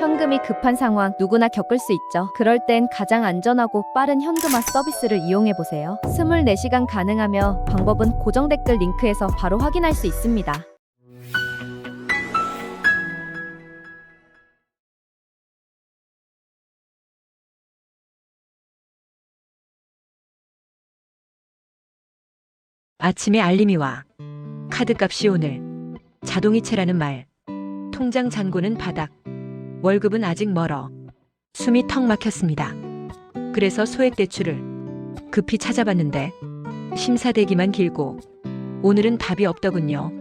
현금이 급한 상황 누구나 겪을 수 있죠. 그럴 땐 가장 안전하고 빠른 현금화 서비스를 이용해 보세요. 24시간 가능하며 방법은 고정 댓글 링크에서 바로 확인할 수 있습니다. 아침에 알림이 와. 카드값이 오늘. 자동이체라는 말. 통장 잔고는 바닥. 월급은 아직 멀어. 숨이 턱 막혔습니다. 그래서 소액 대출을 급히 찾아봤는데 심사 대기만 길고 오늘은 답이 없더군요.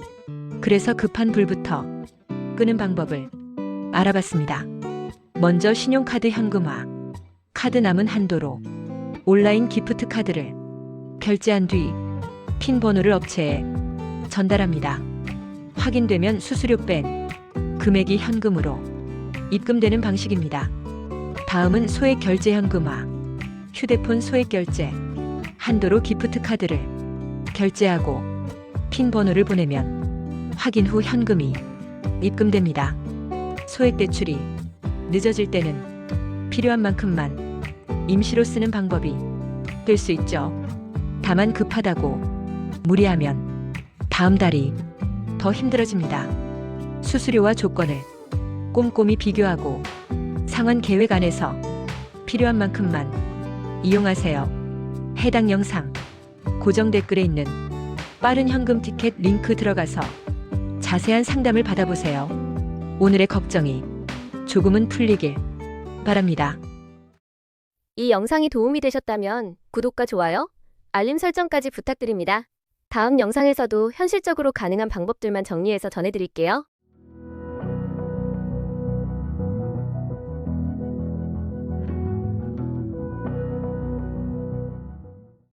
그래서 급한 불부터 끄는 방법을 알아봤습니다. 먼저 신용카드 현금화. 카드 남은 한도로 온라인 기프트 카드를 결제한 뒤 핀 번호를 업체에 전달합니다. 확인되면 수수료 뺀 금액이 현금으로 입금되는 방식입니다. 다음은 소액 결제 현금화. 휴대폰 소액 결제. 한도로 기프트 카드를 결제하고 핀 번호를 보내면 확인 후 현금이 입금됩니다. 소액 대출이 늦어질 때는 필요한 만큼만 임시로 쓰는 방법이 될 수 있죠. 다만 급하다고 무리하면 다음 달이 더 힘들어집니다. 수수료와 조건을 꼼꼼히 비교하고 상환 계획 안에서 필요한 만큼만 이용하세요. 해당 영상 고정 댓글에 있는 빠른 현금 티켓 링크 들어가서 자세한 상담을 받아보세요. 오늘의 걱정이 조금은 풀리길 바랍니다. 이 영상이 도움이 되셨다면 구독과 좋아요, 알림 설정까지 부탁드립니다. 다음 영상에서도 현실적으로 가능한 방법들만 정리해서 전해드릴게요.